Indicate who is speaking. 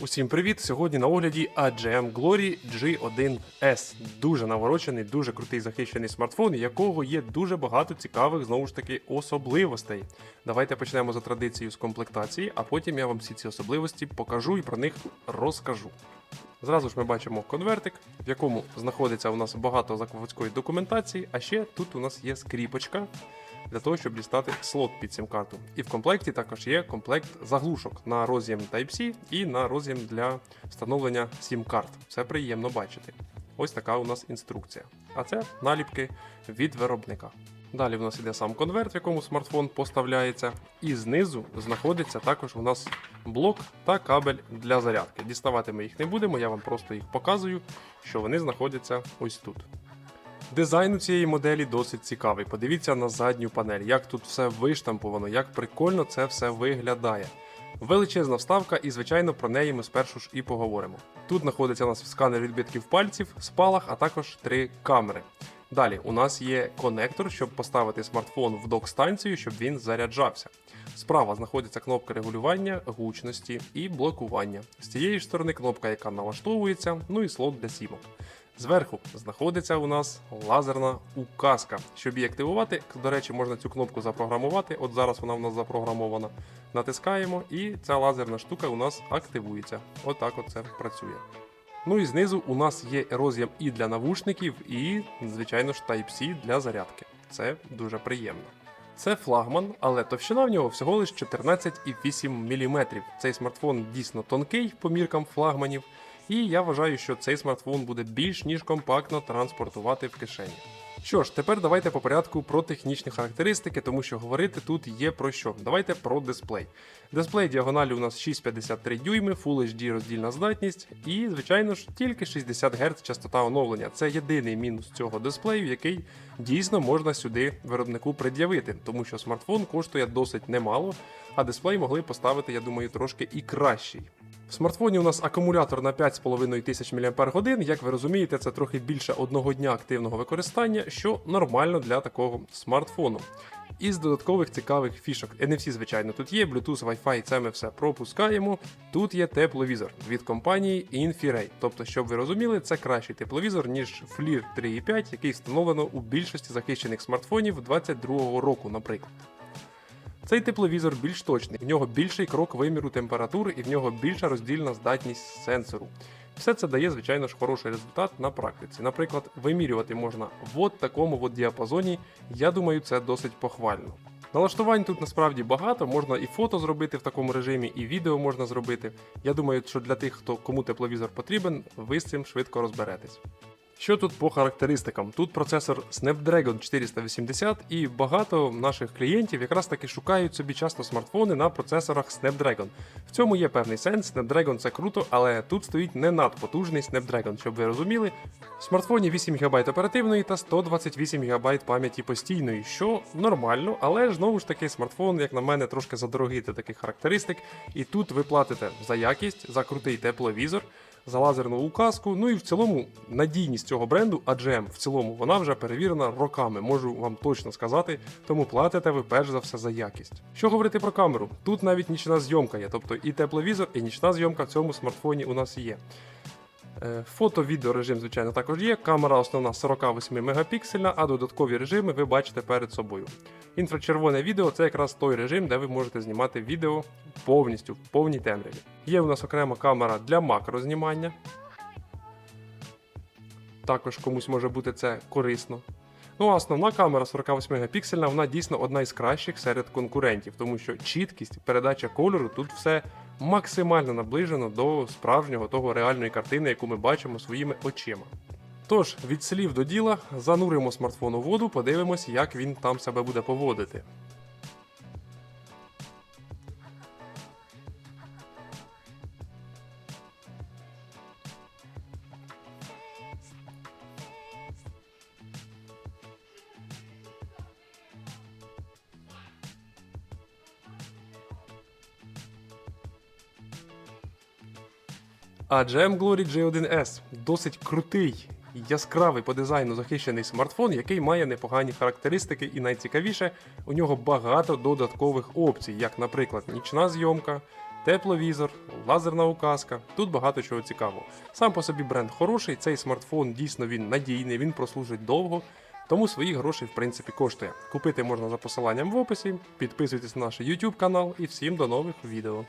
Speaker 1: Усім привіт! Сьогодні на огляді AGM Glory G1S. Дуже наворочений, дуже крутий захищений смартфон, якого є дуже багато цікавих знову ж таки особливостей. Давайте почнемо за традицією з комплектації, а потім я вам всі ці особливості покажу і про них розкажу. Зразу ж ми бачимо конвертик, в якому знаходиться у нас багато закладської документації, а ще тут у нас є скріпочка для того, щоб дістати слот під сім-карту. І в комплекті також є комплект заглушок на роз'єм Type-C і на роз'єм для встановлення сім-карт. Все приємно бачити. Ось така у нас інструкція. А це наліпки від виробника. Далі в нас іде сам конверт, в якому смартфон поставляється, і знизу знаходиться також у нас блок та кабель для зарядки. Діставати ми їх не будемо, я вам просто їх показую, що вони знаходяться ось тут. Дизайн у цієї моделі досить цікавий. Подивіться на задню панель, як тут все виштамповано, як прикольно це все виглядає. Величезна вставка, і звичайно про неї ми спершу ж і поговоримо. Тут знаходиться у нас сканер відбитків пальців, спалах, а також три камери. Далі у нас є конектор, щоб поставити смартфон в док-станцію, щоб він заряджався. Справа знаходиться кнопка регулювання гучності і блокування. З цієї ж сторони кнопка, яка налаштовується, ну і слот для сімок. Зверху знаходиться у нас лазерна указка. Щоб її активувати, до речі, можна цю кнопку запрограмувати. От зараз вона у нас запрограмована. Натискаємо, і ця лазерна штука у нас активується. Отак от це працює. Ну і знизу у нас є роз'єм і для навушників, і, звичайно ж, Type-C для зарядки. Це дуже приємно. Це флагман, але товщина в нього всього лиш 14,8 мм. Цей смартфон дійсно тонкий по міркам флагманів, і я вважаю, що цей смартфон буде більш ніж компактно транспортувати в кишені. Що ж, тепер давайте по порядку про технічні характеристики, тому що говорити тут є про що. Давайте про дисплей. Дисплей діагоналі у нас 6,53 дюйми, Full HD роздільна здатність і, звичайно ж, тільки 60 Гц частота оновлення. Це єдиний мінус цього дисплею, який дійсно можна сюди виробнику пред'явити, тому що смартфон коштує досить немало, а дисплей могли поставити, я думаю, трошки і кращий. В смартфоні у нас акумулятор на 5,5 тисяч мАч. Як ви розумієте, це трохи більше одного дня активного використання, що нормально для такого смартфону. Із додаткових цікавих фішок. NFC, звичайно, тут є, Bluetooth, Wi-Fi, це ми все пропускаємо. Тут є тепловізор від компанії Infiray. Тобто, щоб ви розуміли, це кращий тепловізор, ніж FLIR 3.5, який встановлено у більшості захищених смартфонів 2022 року, наприклад. Цей тепловізор більш точний, в нього більший крок виміру температури і в нього більша роздільна здатність сенсору. Все це дає, звичайно ж, хороший результат на практиці. Наприклад, вимірювати можна в от такому от діапазоні, я думаю, це досить похвально. Налаштувань тут насправді багато, можна і фото зробити в такому режимі, і відео можна зробити. Я думаю, що для тих, хто кому тепловізор потрібен, ви з цим швидко розберетесь. Що тут по характеристикам? Тут процесор Snapdragon 480 і багато наших клієнтів якраз таки шукають собі часто смартфони на процесорах Snapdragon. В цьому є певний сенс, Snapdragon це круто, але тут стоїть не надпотужний Snapdragon, щоб ви розуміли. В смартфоні 8 ГБ оперативної та 128 ГБ пам'яті постійної, що нормально, але ж знову ж таки смартфон, як на мене, трошки задорогий до таких характеристик. І тут ви платите за якість, за крутий тепловізор за лазерну указку. Ну і в цілому надійність цього бренду AGM в цілому вона вже перевірена роками, можу вам точно сказати, тому платите ви перш за все за якість. Що говорити про камеру? Тут навіть нічна зйомка є, тобто і тепловізор, і нічна зйомка в цьому смартфоні у нас є. Е, Фото-відео режим, звичайно, також є. Камера основна 48 мегапіксельна, а додаткові режими ви бачите перед собою. Інфрачервоне відео це якраз той режим, де ви можете знімати відео повністю в повній темряві. Є у нас окрема камера для макрознімання. Також комусь може бути це корисно. Ну а основна камера 48 мегапіксельна, вона дійсно одна із кращих серед конкурентів, тому що чіткість, передача кольору тут все максимально наближено до справжнього того реальної картини, яку ми бачимо своїми очима. Тож, від слів до діла, зануримо смартфон у воду, подивимось, як він там себе буде поводити. А GM Glory G1S досить крутий, яскравий по дизайну захищений смартфон, який має непогані характеристики, і найцікавіше, у нього багато додаткових опцій, як, наприклад, нічна зйомка, тепловізор, лазерна указка. Тут багато чого цікавого. Сам по собі бренд хороший, цей смартфон дійсно він надійний, він прослужить довго. Тому своїх грошей в принципі коштує. Купити можна за посиланням в описі. Підписуйтесь на наш YouTube канал і всім до нових відео.